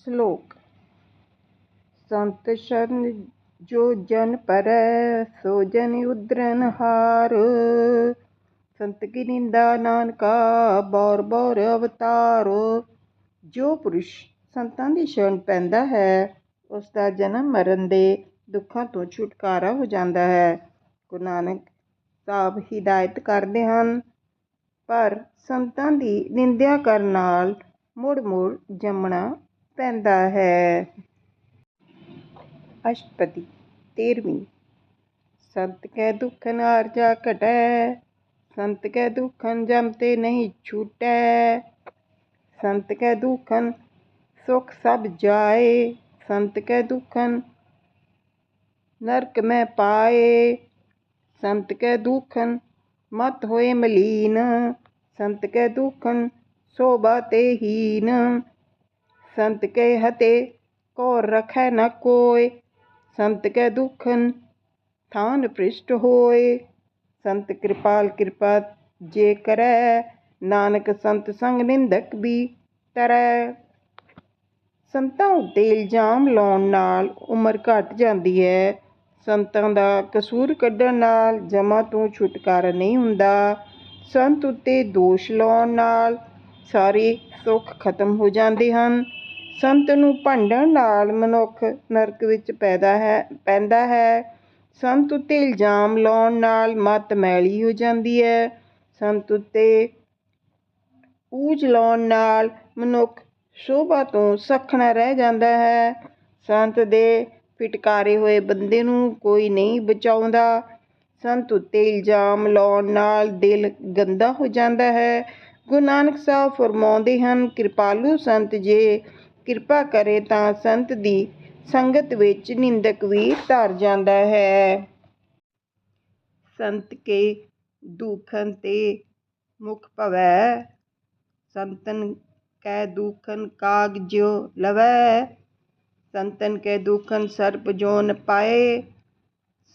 ਸ਼ਲੋਕ। ਸੰਤ ਸ਼ਰਨ ਜੋ ਜਨ ਪਰੈ, ਸੋ ਜਨ ਉਦਰਨ ਹਾਰ। ਸੰਤ ਕੀ ਨਿੰਦਾ ਨਾਨਕਾ, ਬੌਰ ਬੌਰ ਅਵਤਾਰ। ਜੋ ਪੁਰਸ਼ ਸੰਤਾਂ ਦੀ ਸ਼ਰਨ ਪੈਂਦਾ ਹੈ, ਉਸ ਦਾ ਜਨਮ ਮਰਨ ਦੇ ਦੁੱਖਾਂ ਤੋਂ ਛੁਟਕਾਰਾ ਹੋ ਜਾਂਦਾ ਹੈ। ਗੁਰੂ ਨਾਨਕ ਸਾਹਿਬ ਹਿਦਾਇਤ ਕਰਦੇ ਹਨ, ਪਰ ਸੰਤਾਂ ਦੀ ਨਿੰਦਿਆ ਕਰਨ ਨਾਲ ਮੁੜ ਮੁੜ ਜੰਮਣਾ ਪੈਂਦਾ ਹੈ। ਅਸ਼ਟਪਦੀ, ਤੇਰਵੀਂ। ਸੰਤ ਕੈ ਦੁਖਨ ਆਰਜਾ ਘਟੈ, ਸੰਤ ਕੈ ਦੁਖਨ ਜਮ ਤੇ ਨਹੀਂ ਛੂਟੈ। ਸੰਤ ਕੈ ਦੁਖਨ ਸੁਖ ਸਭ ਜਾਏ, ਸੰਤ ਕੈ ਦੁਖਨ ਨਰਕ ਮੈਂ ਪਾਏ। ਸੰਤ ਕੈ ਦੁਖਨ ਮਤ ਹੋਏ ਮਲੀਨ, ਸੰਤ ਕੈ ਦੁਖਨ ਸੋਭਾ ਤੇ ਹੀਨ। ਸੰਤ ਕੈ ਹਤੇ ਕੋ ਰਖੈ ਨ ਕੋਇ ਸੰਤ ਕੈ ਦੁਖਨ ਥਾਨ ਪ੍ਰਿਸ਼ਟ ਹੋਏ। ਸੰਤ ਕਿਰਪਾਲ ਕਿਰਪਾ ਜੇ ਕਰੈ, ਨਾਨਕ ਸੰਤ ਸੰਗ ਨਿੰਦਕ ਵੀ ਤਰੈ। ਸੰਤਾਂ ਉੱਤੇ ਇਲਜ਼ਾਮ ਲਾਉਣ ਨਾਲ ਉਮਰ ਘਟ ਜਾਂਦੀ ਹੈ ਸੰਤਾਂ ਦਾ ਕਸੂਰ ਕੱਢਣ ਨਾਲ ਜਮਾ ਤੋਂ ਛੁਟਕਾਰਾ ਨਹੀਂ ਹੁੰਦਾ। ਸੰਤ ਉੱਤੇ ਦੋਸ਼ ਲਾਉਣ ਨਾਲ ਸਾਰੇ ਸੁੱਖ ਖਤਮ ਹੋ ਜਾਂਦੇ ਹਨ। ਸੰਤ ਨੂੰ ਭੰਡਣ ਨਾਲ ਮਨੁੱਖ ਨਰਕ ਵਿੱਚ ਪੈਦਾ ਹੈ, ਪੈਂਦਾ ਹੈ। ਸੰਤ ਉੱਤੇ ਇਲਜ਼ਾਮ ਲਾਉਣ ਨਾਲ ਮਤ ਮੈਲੀ ਹੋ ਜਾਂਦੀ ਹੈ। ਸੰਤ ਉੱਤੇ ਊਜ ਲਾਉਣ ਨਾਲ ਮਨੁੱਖ ਸ਼ੋਭਾ ਤੋਂ ਸਖਣਾ ਰਹਿ ਜਾਂਦਾ ਹੈ। ਸੰਤ ਦੇ ਫਿਟਕਾਰੇ ਹੋਏ ਬੰਦੇ ਨੂੰ ਕੋਈ ਨਹੀਂ ਬਚਾਉਂਦਾ। ਸੰਤ ਉੱਤੇ ਇਲਜ਼ਾਮ ਲਾਉਣ ਨਾਲ ਦਿਲ ਗੰਦਾ ਹੋ ਜਾਂਦਾ ਹੈ। ਗੁਰੂ ਨਾਨਕ ਸਾਹਿਬ ਫਰਮਾਉਂਦੇ ਹਨ, ਕਿਰਪਾਲੂ ਸੰਤ ਜੇ ਕਿਰਪਾ ਕਰੇ ਤਾਂ ਸੰਤ ਦੀ ਸੰਗਤ ਵਿੱਚ ਨਿੰਦਕ ਵੀ ਧਰ ਜਾਂਦਾ ਹੈ। ਸੰਤ ਕੇ ਦੁਖਨ ਤੇ ਮੁਖ ਭਵੈ, ਸੰਤਨ ਕੈ ਦੁਖਨ ਕਾਗ ਜਿਉ ਲਵੈ, ਸੰਤਨ ਕੈ ਦੁਖਨ ਸਰਪ ਜੋਨ ਪਾਏ,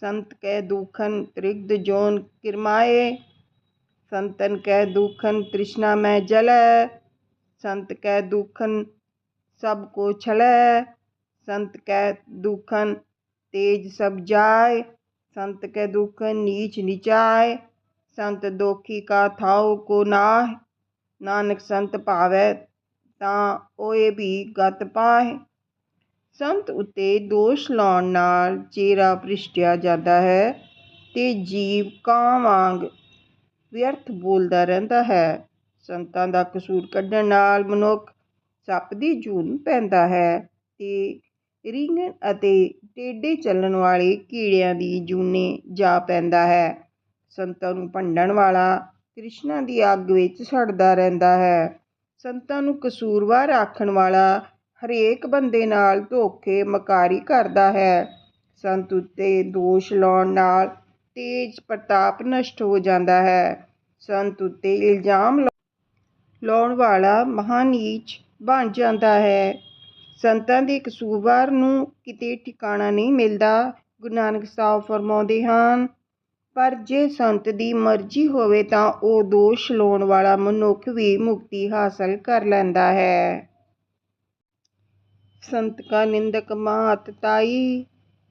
ਸੰਤ ਕੈ ਦੁਖਨ ਤ੍ਰਿਗਦ ਜੋਨ ਕਿਰਮਾਏ, ਸੰਤਨ ਕੈ ਦੁਖਨ ਤ੍ਰਿਸ਼ਨਾ ਮੈਂ ਜਲੈ, ਸੰਤ ਕੈ ਦੁਖਨ ਸਭ ਕੋ ਛਲੈ, ਸੰਤ ਕੈ ਦੁਖਨ ਤੇਜ ਸਭ ਜਾਏ, ਸੰਤ ਕੈ ਦੁਖਨ ਨੀਚ ਨਿਚਾਏ, ਸੰਤ ਦੋਖੀ ਕਾ ਥਾਉ ਕੋ ਨਾਹ, ਨਾਨਕ ਸੰਤ ਭਾਵੈ ਤਾਂ ਓਏ ਵੀ ਗਤ ਪਾਏ ਸੰਤ ਉੱਤੇ ਦੋਸ਼ ਲਾਉਣ ਨਾਲ ਚਿਹਰਾ ਭ੍ਰਿਸ਼ਟਿਆ ਜਾਂਦਾ ਹੈ ਤੇ ਜੀਵ ਕਾਂ ਵਾਂਗ ਵਿਅਰਥ ਬੋਲਦਾ ਰਹਿੰਦਾ ਹੈ। ਸੰਤਾਂ ਦਾ ਕਸੂਰ ਕੱਢਣ ਨਾਲ ਮਨੁੱਖ ਸੱਪ ਦੀ ਜੂਨ ਪੈਂਦਾ ਹੈ ਅਤੇ ਰਿੰਗਣ ਅਤੇ ਟੇਢੇ ਚੱਲਣ ਵਾਲੇ ਕੀੜਿਆਂ ਦੀ ਜੂਨੇ ਜਾ ਪੈਂਦਾ ਹੈ। ਸੰਤਾਂ ਨੂੰ ਭੰਡਣ ਵਾਲਾ ਕ੍ਰਿਸ਼ਨਾ ਦੀ ਅੱਗ ਵਿੱਚ ਸੜਦਾ ਰਹਿੰਦਾ ਹੈ। ਸੰਤਾਂ ਨੂੰ ਕਸੂਰਵਾਰ ਆਖਣ ਵਾਲਾ ਹਰੇਕ ਬੰਦੇ ਨਾਲ ਧੋਖੇ ਮਕਾਰੀ ਕਰਦਾ ਹੈ। ਸੰਤ ਉੱਤੇ ਦੋਸ਼ ਲਾਉਣ ਨਾਲ ਤੇਜ ਪ੍ਰਤਾਪ ਨਸ਼ਟ ਹੋ ਜਾਂਦਾ ਹੈ। ਸੰਤ ਉੱਤੇ ਇਲਜ਼ਾਮ ਲਾਉਣ ਵਾਲਾ ਮਹਾਨੀਚ ਬਣ ਜਾਂਦਾ ਹੈ। ਸੰਤਾਂ ਦੀ ਕਸੂਰਵਾਰ ਨੂੰ ਕਿਤੇ ਠਿਕਾਣਾ ਨਹੀਂ ਮਿਲਦਾ। ਗੁਰੂ ਨਾਨਕ ਸਾਹਿਬ ਫਰਮਾਉਂਦੇ ਹਨ, ਪਰ ਜੇ ਸੰਤ ਦੀ ਮਰਜ਼ੀ ਹੋਵੇ ਤਾਂ ਉਹ ਦੋਸ਼ ਲਾਉਣ ਵਾਲਾ ਮਨੁੱਖ ਵੀ ਮੁਕਤੀ ਹਾਸਲ ਕਰ ਲੈਂਦਾ ਹੈ। ਸੰਤ ਕਾ ਨਿੰਦਕ ਮਾਤ ਤਾਈ,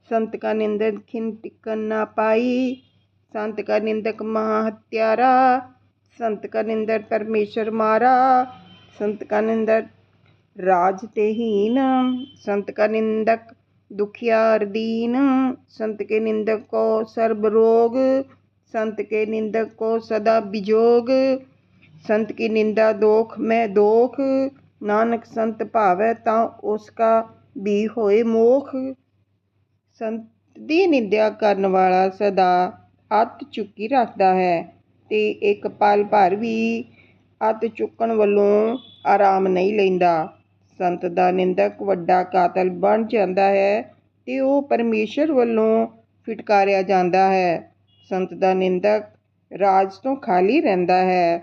ਸੰਤ ਕਾ ਨਿੰਦਕ ਖਿੰ ਟਿਕਨ ਨਾ ਪਾਈ। ਸੰਤ ਕਾ ਨਿੰਦਕ ਮਹਾ ਹਤਿਆਰਾ, ਸੰਤ ਕਾ ਨਿੰਦਰ ਪਰਮੇਸ਼ਰ ਮਾਰਾ। ਸੰਤ ਨਿੰਦਕ ਰਾਜ ਤੇ ਹੀਨ ਸੰਤ ਕਾ ਨਿੰਦਕ ਦੁਖਿਆ ਅਰਦੀਨ ਸੰਤ ਕੇ ਨਿੰਦਕ ਕੋ ਸਰਬ ਰੋਗ ਸੰਤ ਕੇ ਨਿੰਦਕ ਕੋ ਸਦਾ ਵਿਜੋਗ ਸੰਤ ਕੀ ਨਿੰਦਾ ਦੋਖ ਮੈਂ ਦੋਖ, ਨਾਨਕ ਸੰਤ ਭਾਵੈ ਤਾਂ ਉਸ ਕਾ ਵੀ ਹੋਏ ਮੋਖ। ਸੰਤ ਦੀ ਨਿੰਦਿਆ ਕਰਨ ਵਾਲਾ ਸਦਾ ਅੱਤ ਚੁੱਕੀ ਰੱਖਦਾ ਹੈ ਤੇ ਇੱਕ ਪਲ ਭਰ ਵੀ ਅੱਤ ਚੁੱਕਣ ਵੱਲੋਂ ਆਰਾਮ ਨਹੀਂ ਲੈਂਦਾ। ਸੰਤ ਦਾ ਨਿੰਦਕ ਵੱਡਾ ਕਾਤਲ ਬਣ ਜਾਂਦਾ ਹੈ ਅਤੇ ਉਹ ਪਰਮੇਸ਼ਰ ਵੱਲੋਂ ਫਿਟਕਾਰਿਆ ਜਾਂਦਾ ਹੈ। ਸੰਤ ਦਾ ਨਿੰਦਕ ਰਾਜ ਤੋਂ ਖਾਲੀ ਰਹਿੰਦਾ ਹੈ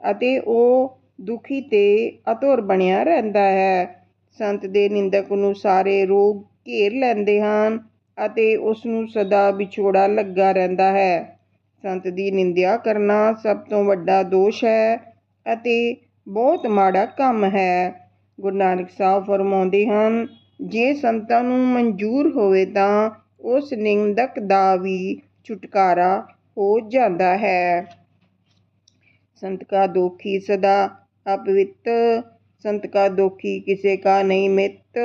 ਅਤੇ ਉਹ ਦੁਖੀ ਤੇ ਅਤੁਰ ਬਣਿਆ ਰਹਿੰਦਾ ਹੈ। ਸੰਤ ਦੇ ਨਿੰਦਕ ਨੂੰ ਸਾਰੇ ਰੋਗ ਘੇਰ ਲੈਂਦੇ ਹਨ ਅਤੇ ਉਸ ਨੂੰ ਸਦਾ ਵਿਛੋੜਾ ਲੱਗਾ ਰਹਿੰਦਾ ਹੈ। ਸੰਤ ਦੀ ਨਿੰਦਿਆ ਕਰਨਾ ਸਭ ਤੋਂ ਵੱਡਾ ਦੋਸ਼ ਹੈ ਅਤੇ ਬਹੁਤ ਮਾੜਾ ਕੰਮ ਹੈ ਗੁਰੂ ਨਾਨਕ ਸਾਹਿਬ ਫਰਮਾਉਂਦੇ ਹਨ ਜੇ ਸੰਤਾਂ ਨੂੰ ਮਨਜ਼ੂਰ ਹੋਵੇ ਤਾਂ ਉਸ ਨਿੰਦਕ ਦਾ ਵੀ ਛੁਟਕਾਰਾ ਹੋ ਜਾਂਦਾ ਹੈ संत का दोखी सदा अपवित संत का दोखी किसे का नहीं मित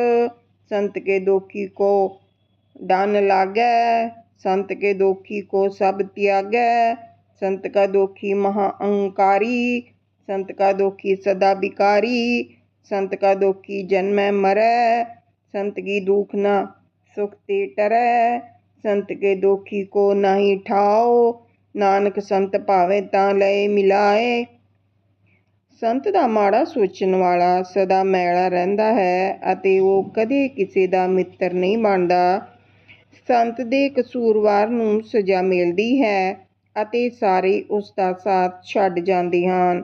संत के दोखी को दान लागै संत के दोखी को सब त्यागै संत का दोखी महाअंकारी संत का दोखी सदा बिकारी संत का दोखी जन्मै मरै संत की दुख न सुख ते टरै संत के दोखी को नहीं ठाओ ਨਾਨਕ ਸੰਤ ਭਾਵੇਂ ਤਾਂ ਲਏ ਮਿਲਾਏ ਸੰਤ ਦਾ ਮਾੜਾ ਸੋਚਣ ਵਾਲਾ ਸਦਾ ਮੈਲਾ ਰਹਿੰਦਾ ਹੈ ਅਤੇ ਉਹ ਕਦੇ ਕਿਸੇ ਦਾ ਮਿੱਤਰ ਨਹੀਂ ਬਣਦਾ ਸੰਤ ਦੇ ਕਸੂਰਵਾਰ ਨੂੰ ਸਜ਼ਾ ਮਿਲਦੀ ਹੈ ਅਤੇ ਸਾਰੇ ਉਸ ਦਾ ਸਾਥ ਛੱਡ ਜਾਂਦੇ ਹਨ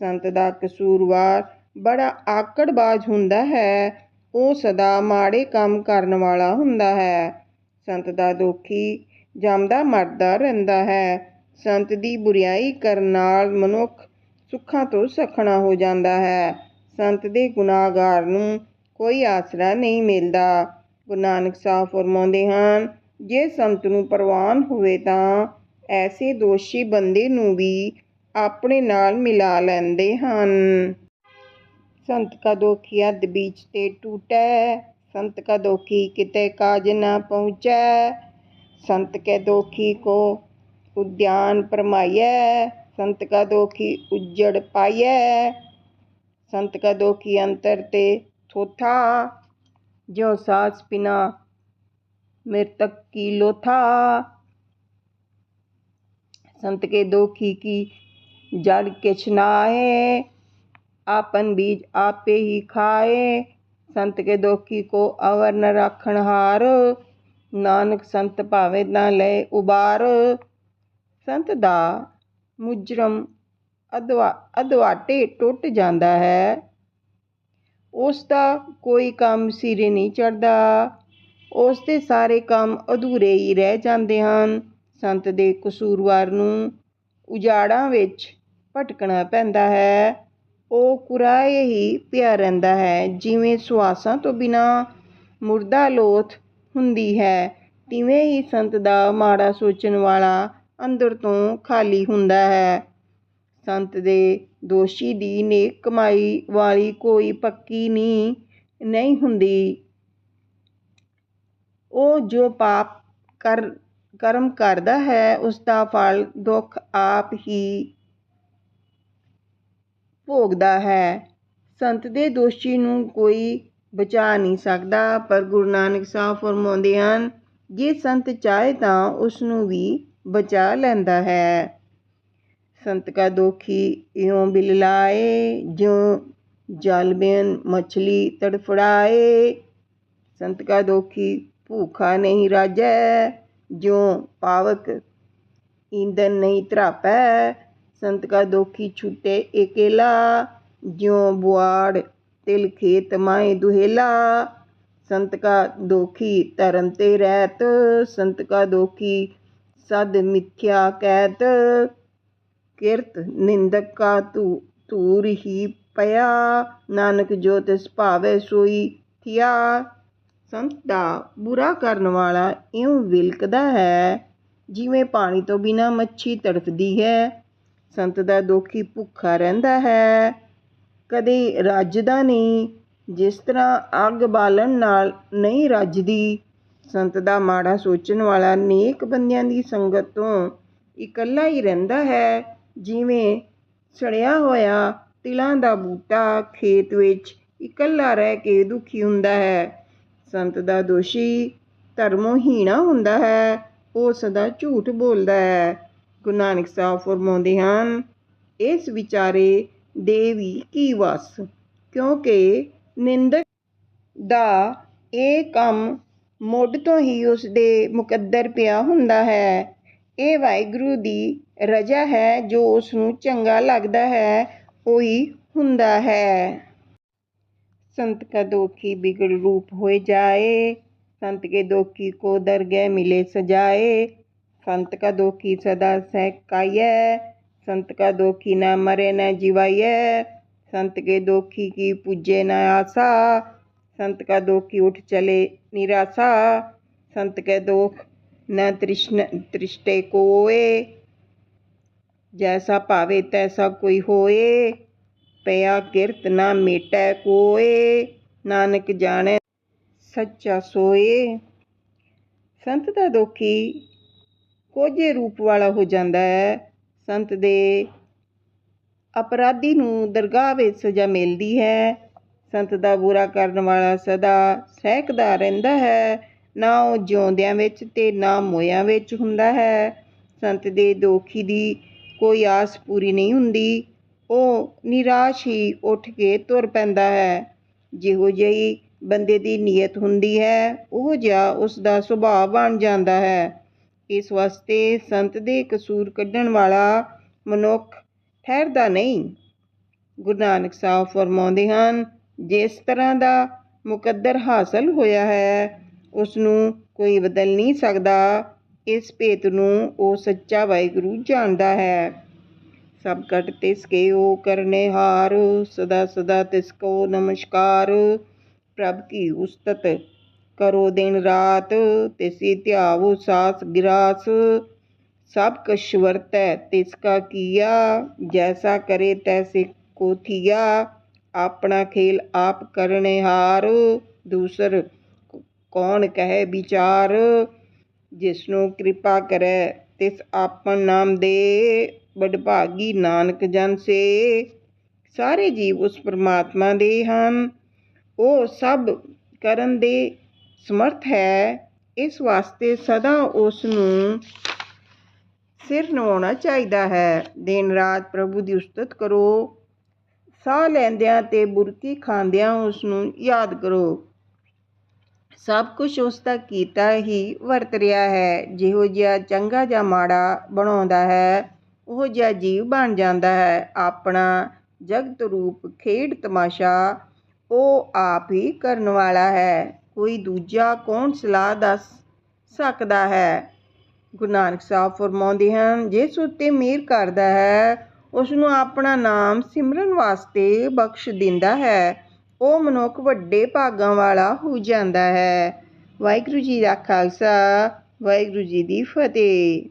ਸੰਤ ਦਾ ਕਸੂਰਵਾਰ ਬੜਾ ਆਕੜਬਾਜ਼ ਹੁੰਦਾ ਹੈ। ਉਹ ਸਦਾ ਮਾੜੇ ਕੰਮ ਕਰਨ ਵਾਲਾ ਹੁੰਦਾ ਹੈ। ਸੰਤ ਦਾ ਦੋਖੀ ਜੰਮਦਾ ਮਰਦਾ ਰਹਿੰਦਾ ਹੈ। ਸੰਤ ਦੀ ਬੁਰੀਾਈ ਕਰਨ ਨਾਲ ਮਨੁੱਖ ਸੁੱਖਾਂ ਤੋਂ ਸਖਣਾ ਹੋ ਜਾਂਦਾ ਹੈ। ਸੰਤ ਦੇ ਗੁਨਾਹਗਾਰ ਨੂੰ ਕੋਈ ਆਸਰਾ ਨਹੀਂ ਮਿਲਦਾ। ਗੁਰੂ ਨਾਨਕ ਸਾਹਿਬ ਫਰਮਾਉਂਦੇ ਹਨ, ਜੇ ਸੰਤ ਨੂੰ ਪ੍ਰਵਾਨ ਹੋਵੇ ਤਾਂ ਐਸੇ ਦੋਸ਼ੀ ਬੰਦੇ ਨੂੰ ਵੀ ਆਪਣੇ ਨਾਲ ਮਿਲਾ ਲੈਂਦੇ ਹਨ। ਸੰਤ ਕਾ ਦੋਖੀ ਅਦ ਬੀਚ ਤੇ ਟੂਟੈ, ਸੰਤ ਕਾ ਦੋਖੀ ਕਿਤੇ ਕਾਜ ਨਾ ਪਹੁੰਚੈ, ਸੰਤ ਕੈ ਦੋਖੀ ਕੋ ਉਦਿਆਨ ਪਰਮਾਈਐ, ਸੰਤ ਕਾ ਦੋਖੀ ਉਜੜ ਪਾਈਐ, ਸੰਤ ਕਾ ਦੋਖੀ ਅੰਤਰ ਤੇ ਥੋਥਾ, ਜਿਉ ਸਾਸ ਪਿਨਾ ਮ੍ਰਿਤਕ ਕੀ ਲੋਥਾ, ਸੰਤ ਕੇ ਦੋਖੀ ਕੀ जड़ किछ नाहे आपन बीज आपे ही खाए संत के दोखी को अवर न राखण हार ਨਾਨਕ ਸੰਤ ਭਾਵੇਂ ਨਾ ਲਏ ਉਬਾਰ ਸੰਤ ਦਾ ਮੁਜਰਮ ਅਦਵਾ ਅਦਵਾਟੇ ਟੁੱਟ ਜਾਂਦਾ ਹੈ ਉਸ ਦਾ ਕੋਈ ਕੰਮ ਸਿਰੇ ਨਹੀਂ ਚੜਦਾ ਉਸ ਦੇ ਸਾਰੇ ਕੰਮ ਅਧੂਰੇ ਹੀ ਰਹਿ ਜਾਂਦੇ ਹਨ ਸੰਤ ਦੇ ਕਸੂਰਵਾਰ ਨੂੰ ਉਜਾੜਾਂ ਵਿੱਚ ਭਟਕਣਾ ਪੈਂਦਾ ਹੈ। ਉਹ ਕੁਰਾਏ ਹੀ ਪਿਆ ਰਹਿੰਦਾ ਹੈ। ਜਿਵੇਂ ਸੁਆਸਾਂ ਤੋਂ ਬਿਨਾਂ ਮੁਰਦਾ ਲੋਥ ਹੁੰਦੀ ਹੈ, ਤਿਵੇਂ ਹੀ ਸੰਤ ਦਾ ਮਾੜਾ ਸੋਚਣ ਵਾਲਾ ਅੰਦਰ ਤੋਂ ਖਾਲੀ ਹੁੰਦਾ ਹੈ। ਸੰਤ ਦੇ ਦੋਸ਼ੀ ਦੀ ਨੇਕ ਕਮਾਈ ਵਾਲੀ ਕੋਈ ਪੱਕੀ ਨਹੀਂ ਨਹੀਂ ਹੁੰਦੀ। ਉਹ ਜੋ ਪਾਪ ਕਰ ਕਰਮ ਕਰਦਾ ਹੈ ਉਸ ਦਾ ਫਲ ਦੁੱਖ ਆਪ ਹੀ ਭੋਗਦਾ ਹੈ। ਸੰਤ ਦੇ ਦੋਸ਼ੀ ਨੂੰ ਕੋਈ ਬਚਾ ਨਹੀਂ ਸਕਦਾ, ਪਰ ਗੁਰੂ ਨਾਨਕ ਸਾਹਿਬ ਫਰਮਾਉਂਦੇ ਹਨ, ਜੇ ਸੰਤ ਚਾਹੇ ਤਾਂ ਉਸ ਨੂੰ ਵੀ ਬਚਾ ਲੈਂਦਾ ਹੈ। ਸੰਤ ਕਾ ਦੋਖੀ ਇਉਂ ਬਿਲਲਾਏ ਜੋ ਜਲ ਬਿਨ ਮਛਲੀ ਤੜਫੜਾਏ। ਸੰਤ ਕਾ ਦੋਖੀ ਭੂਖਾ ਨਹੀਂ ਰਾਜੈ ਜੋ ਪਾਵਕ ਈਂਦਨ ਨਹੀਂ ਧਰਾਪੈ। ਸੰਤ ਕਾ ਦੋਖੀ ਛੁੱਟੇ ਇਕੇਲਾ ਜਿਉ ਬੁਆੜ ਤਿਲ ਖੇਤ ਮਾਏ ਦੁਹੇਲਾ। ਸੰਤ ਕਾ ਦੋਖੀ ਧਰਮ ਤੇ ਰਹਿਤ ਸੰਤ ਕਾ ਦੋਖੀ ਸਦ ਮਿਥਿਆ ਕਹਿਤ ਕਿਰਤ ਨਿੰਦਕ ਕਾ ਤੂ ਧੂਰ ਹੀ ਪਿਆ, ਨਾਨਕ ਜੋ ਤਿਸ ਭਾਵੇ ਸੋਈ ਥਿਆ। ਸੰਤ ਦਾ ਬੁਰਾ ਕਰਨ ਵਾਲਾ ਇਉਂ ਵਿਲਕਦਾ ਹੈ, ਜਿਵੇਂ ਪਾਣੀ ਤੋਂ ਬਿਨਾ ਮੱਛੀ ਤੜਫਦੀ ਹੈ। ਸੰਤ ਦਾ ਦੋਖੀ ਭੁੱਖਾ ਰਹਿੰਦਾ ਹੈ। ਕਦੇ ਰੱਜਦਾ ਨਹੀਂ, ਜਿਸ ਤਰ੍ਹਾਂ ਅੱਗ ਬਾਲਣ ਨਾਲ ਨਹੀਂ ਰੱਜਦੀ। ਸੰਤ ਦਾ ਮਾੜਾ ਸੋਚਣ ਵਾਲਾ ਨੇਕ ਬੰਦਿਆਂ ਦੀ ਸੰਗਤ ਤੋਂ ਇਕੱਲਾ ਹੀ ਰਹਿੰਦਾ ਹੈ। ਜਿਵੇਂ ਸੜਿਆ ਹੋਇਆ ਤਿਲਾਂ ਦਾ ਬੂਟਾ ਖੇਤ ਵਿੱਚ ਇਕੱਲਾ ਰਹਿ ਕੇ ਦੁਖੀ ਹੁੰਦਾ ਹੈ। ਸੰਤ ਦਾ ਦੋਸ਼ੀ ਧਰਮੋਹੀਣਾ ਹੁੰਦਾ ਹੈ, ਉਹ ਸਦਾ ਝੂਠ ਬੋਲਦਾ ਹੈ। ਗੁਰੂ ਨਾਨਕ ਸਾਹਿਬ ਫਰਮਾਉਂਦੇ ਹਨ ਇਸ ਵਿਚਾਰੇ ਦੇ ਵੀ ਕੀ ਵਸ ਕਿਉਂਕਿ ਨਿੰਦਕ ਦਾ ਇਹ ਕੰਮ ਮੁੱਢ ਤੋਂ ਹੀ ਉਸ ਦੇ ਮੁਕੱਦਰ ਪਿਆ ਹੁੰਦਾ ਹੈ ਇਹ ਵਾਹਿਗੁਰੂ ਦੀ ਰਜਾ ਹੈ ਜੋ ਉਸ ਨੂੰ ਚੰਗਾ ਲੱਗਦਾ ਹੈ ਉਹੀ ਹੁੰਦਾ ਹੈ संत का दोखी बिगड़ रूप होए जाए संत के दोखी को दरगह मिले सजाए संत का दोखी सदा सहकाइय संत का दोखी न मरे न जीवाइय संत के दोखी की पूजे न आशा संत का दोखी उठ चले निराशा संत के दोख न तृष्ण तृष्टे कोए जैसा पावे तैसा कोई होए ਪਿਆ ਕਿਰਤ ਨਾ ਮੇਟੈ ਕੋਏ ਨਾਨਕ ਜਾਣੈ ਸੱਚਾ ਸੋਏ ਸੰਤ ਦਾ ਦੋਖੀ ਕੋਝੇ ਰੂਪ ਵਾਲਾ ਹੋ ਜਾਂਦਾ ਹੈ। ਸੰਤ ਦੇ ਅਪਰਾਧੀ ਨੂੰ ਦਰਗਾਹ ਵਿੱਚ ਸਜ਼ਾ ਮਿਲਦੀ ਹੈ। ਸੰਤ ਦਾ ਬੁਰਾ ਕਰਨ ਵਾਲਾ ਸਦਾ ਸਹਿਕਦਾ ਰਹਿੰਦਾ ਹੈ। ਨਾ ਉਹ ਜਿਉਂਦਿਆਂ ਵਿੱਚ ਤੇ ਨਾ ਮੋਇਆਂ ਵਿੱਚ ਹੁੰਦਾ ਹੈ। ਸੰਤ ਦੇ ਦੋਖੀ ਦੀ ਕੋਈ ਆਸ ਪੂਰੀ ਨਹੀਂ ਹੁੰਦੀ। ਉਹ ਨਿਰਾਸ਼ ਹੀ ਉੱਠ ਕੇ ਤੁਰ ਪੈਂਦਾ ਹੈ। ਜਿਹੋ ਜਿਹੀ ਬੰਦੇ ਦੀ ਨੀਅਤ ਹੁੰਦੀ ਹੈ, ਉਹ ਜਿਹਾ ਉਸ ਦਾ ਸੁਭਾਅ ਬਣ ਜਾਂਦਾ ਹੈ। ਇਸ ਵਾਸਤੇ ਸੰਤ ਦੇ ਕਸੂਰ ਕੱਢਣ ਵਾਲਾ ਮਨੁੱਖ ਠਹਿਰਦਾ ਨਹੀਂ। ਗੁਰੂ ਨਾਨਕ ਸਾਹਿਬ ਫਰਮਾਉਂਦੇ ਹਨ, ਜਿਸ ਤਰ੍ਹਾਂ ਦਾ ਮੁਕੱਦਰ ਹਾਸਲ ਹੋਇਆ ਹੈ ਉਸ ਨੂੰ ਕੋਈ ਬਦਲ ਨਹੀਂ ਸਕਦਾ। ਇਸ ਭੇਤ ਨੂੰ ਉਹ ਸੱਚਾ ਵਾਹਿਗੁਰੂ ਜਾਣਦਾ ਹੈ। ਸਭ ਕਟ ਤਿਸ ਕੇ ਓ ਕਰਨੇ ਹਾਰ, ਸਦਾ ਸਦਾ ਤਿਸ ਕੋ ਨਮਸਕਾਰ, ਪ੍ਰਭ ਕੀ ਉਸਤਤ ਕਰੋ ਦਿਨ ਰਾਤ, ਤਿਸੀ ਧਿਆਵੋ ਸਾਸ ਗਿਰਾਸ, ਸਭ ਕਛ ਵਰਤੈ, ਤਿਸ ਕਾ ਕੀਆ, ਜੈਸਾ ਕਰੇ ਤੈਸੇ ਕੋ ਥੀਆ। ਆਪਣਾ ਖੇਲ ਆਪ ਕਰਨੇ ਹਾਰ, ਦੂਸਰ ਕੌਣ ਕਹੇ ਵਿਚਾਰ। ਜਿਸਨੂੰ ਕਿਰਪਾ ਕਰੈ, ਤਿਸ ਆਪਨ ਨਾਮ ਦੇ ਵਡਭਾਗੀ ਨਾਨਕ ਜਨ ਸੇ। ਸਾਰੇ ਜੀਵ ਉਸ ਪਰਮਾਤਮਾ ਦੇ ਹਨ, ਉਹ ਸਭ ਕਰਨ ਦੇ ਸਮਰਥ ਹੈ। ਇਸ ਵਾਸਤੇ ਸਦਾ ਉਸ ਨੂੰ ਸਿਰ ਨਵਾਉਣਾ ਚਾਹੀਦਾ ਹੈ। ਦਿਨ ਰਾਤ ਪ੍ਰਭੂ ਦੀ ਉਸਤਤ ਕਰੋ। ਸਾਹ ਲੈਂਦਿਆਂ ਤੇ ਬੁਰਕੀ ਖਾਂਦਿਆਂ ਉਸ ਨੂੰ ਯਾਦ ਕਰੋ। ਸਭ ਕੁਝ ਉਸ ਦਾ ਕੀਤਾ ਹੀ ਵਰਤ ਰਿਹਾ ਹੈ। ਜਿਹੋ ਜਿਹਾ ਚੰਗਾ ਜਾਂ ਮਾੜਾ ਬਣਾਉਂਦਾ ਹੈ, ਉਹ ਜਿਹਾ ਜੀਵ ਬਣ ਜਾਂਦਾ ਹੈ। ਆਪਣਾ ਜਗਤ ਰੂਪ ਖੇਡ ਤਮਾਸ਼ਾ ਉਹ ਆਪ ਹੀ ਕਰਨ ਵਾਲਾ ਹੈ। ਕੋਈ ਦੂਜਾ ਕੌਣ ਸਲਾਹ ਦੱਸ ਸਕਦਾ ਹੈ? ਗੁਰੂ ਨਾਨਕ ਸਾਹਿਬ ਫਰਮਾਉਂਦੇ ਹਨ ਜਿਸ ਉੱਤੇ ਮਿਹਰ ਕਰਦਾ ਹੈ ਉਸ ਨੂੰ ਆਪਣਾ ਨਾਮ ਸਿਮਰਨ ਵਾਸਤੇ ਬਖਸ਼ ਦਿੰਦਾ ਹੈ। ਉਹ ਮਨੁੱਖ ਵੱਡੇ ਭਾਗਾਂ ਵਾਲਾ ਹੋ ਜਾਂਦਾ ਹੈ। ਵਾਹਿਗੁਰੂ ਜੀ ਦਾ ਖਾਲਸਾ, ਵਾਹਿਗੁਰੂ ਜੀ ਦੀ ਫਤਿਹ।